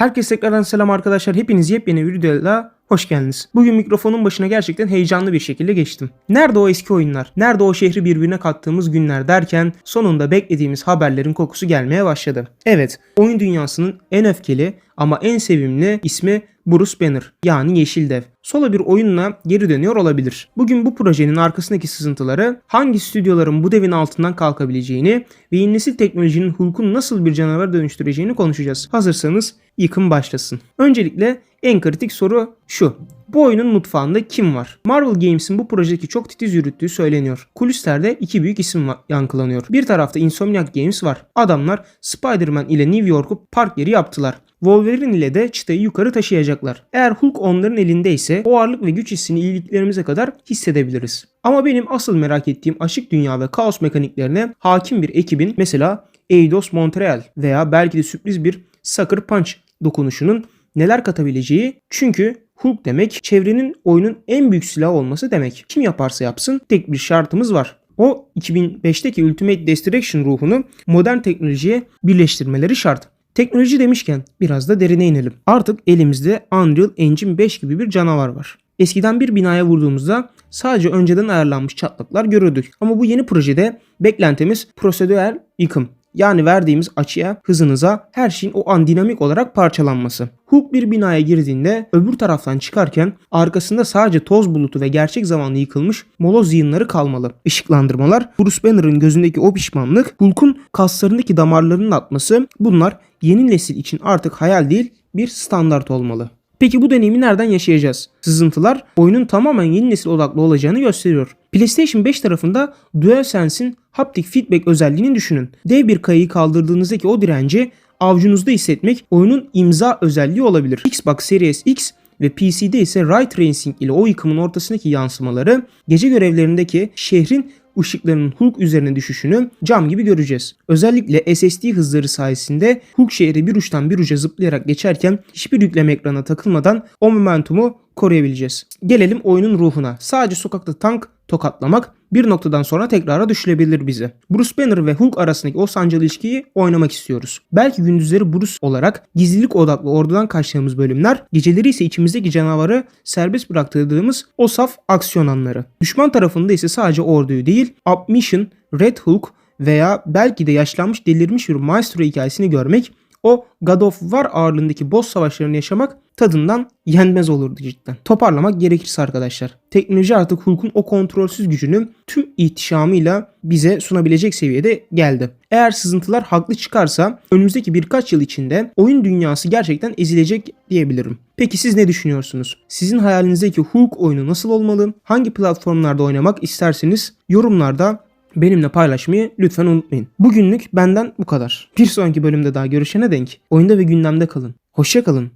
Herkese tekrardan selam arkadaşlar. Hepiniz yepyeni bir videoyla hoş geldiniz. Bugün mikrofonun başına gerçekten heyecanlı bir şekilde geçtim. Nerede o eski oyunlar? Nerede o şehri birbirine kattığımız günler derken sonunda beklediğimiz haberlerin kokusu gelmeye başladı. Evet, oyun dünyasının en öfkeli ama en sevimli ismi Bruce Banner yani Yeşil Dev. Solo bir oyunla geri dönüyor olabilir. Bugün bu projenin arkasındaki sızıntıları, hangi stüdyoların bu devin altından kalkabileceğini ve yeni nesil teknolojinin Hulk'un nasıl bir canavar dönüştüreceğini konuşacağız. Hazırsanız yıkım başlasın. Öncelikle en kritik soru şu. Bu oyunun mutfağında kim var? Marvel Games'in bu projedeki çok titiz yürüttüğü söyleniyor. Kulislerde iki büyük isim yankılanıyor. Bir tarafta Insomniac Games var. Adamlar Spider-Man ile New York'u park yeri yaptılar. Wolverine ile de çıtayı yukarı taşıyacaklar. Eğer Hulk onların elindeyse o ağırlık ve güç hissini iyiliklerimize kadar hissedebiliriz. Ama benim asıl merak ettiğim açık dünya ve kaos mekaniklerine hakim bir ekibin mesela Eidos Montreal veya belki de sürpriz bir Sucker Punch dokunuşunun neler katabileceği çünkü Hulk demek çevrenin oyunun en büyük silahı olması demek. Kim yaparsa yapsın tek bir şartımız var. O 2005'teki Ultimate Destruction ruhunu modern teknolojiye birleştirmeleri şart. Teknoloji demişken biraz da derine inelim. Artık elimizde Unreal Engine 5 gibi bir canavar var. Eskiden bir binaya vurduğumuzda sadece önceden ayarlanmış çatlaklar görürdük. Ama bu yeni projede beklentimiz prosedürel yıkım. Yani verdiğimiz açıya, hızınıza her şeyin o an dinamik olarak parçalanması. Hulk bir binaya girdiğinde öbür taraftan çıkarken arkasında sadece toz bulutu ve gerçek zamanlı yıkılmış moloz yığınları kalmalı. Işıklandırmalar, Bruce Banner'ın gözündeki o pişmanlık, Hulk'un kaslarındaki damarlarının atması bunlar yeni nesil için artık hayal değil bir standart olmalı. Peki bu deneyimi nereden yaşayacağız? Sızıntılar oyunun tamamen yeni nesil odaklı olacağını gösteriyor. PlayStation 5 tarafında DualSense'in haptic feedback özelliğini düşünün. Dev bir kayayı kaldırdığınızdaki o direnci avucunuzda hissetmek oyunun imza özelliği olabilir. Xbox Series X ve PC'de ise Ray Tracing ile o yıkımın ortasındaki yansımaları gece görevlerindeki şehrin ışıklarının Hulk üzerine düşüşünü cam gibi göreceğiz. Özellikle SSD hızları sayesinde Hulk şehri bir uçtan bir uca zıplayarak geçerken hiçbir yükleme ekrana takılmadan o momentumu koruyabileceğiz. Gelelim oyunun ruhuna. Sadece sokakta tank tokatlamak bir noktadan sonra tekrara düşülebilir bizi. Bruce Banner ve Hulk arasındaki o sancılı ilişkiyi oynamak istiyoruz. Belki gündüzleri Bruce olarak gizlilik odaklı ordudan kaçtığımız bölümler, geceleri ise içimizdeki canavarı serbest bıraktırdığımız o saf aksiyon anları. Düşman tarafında ise sadece orduyu değil, Upmission, Red Hulk veya belki de yaşlanmış delirmiş bir maestro hikayesini görmek o God of War ağırlığındaki boss savaşlarını yaşamak tadından yenmez olurdu cidden. Toparlamak gerekirse arkadaşlar. Teknoloji artık Hulk'un o kontrolsüz gücünü tüm ihtişamıyla bize sunabilecek seviyede geldi. Eğer sızıntılar haklı çıkarsa önümüzdeki birkaç yıl içinde oyun dünyası gerçekten ezilecek diyebilirim. Peki siz ne düşünüyorsunuz? Sizin hayalinizdeki Hulk oyunu nasıl olmalı? Hangi platformlarda oynamak isterseniz yorumlarda benimle paylaşmayı lütfen unutmayın. Bugünlük benden bu kadar. Bir sonraki bölümde daha görüşene denk oyunda ve gündemde kalın. Hoşça kalın.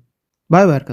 Bay bay arkadaşlar.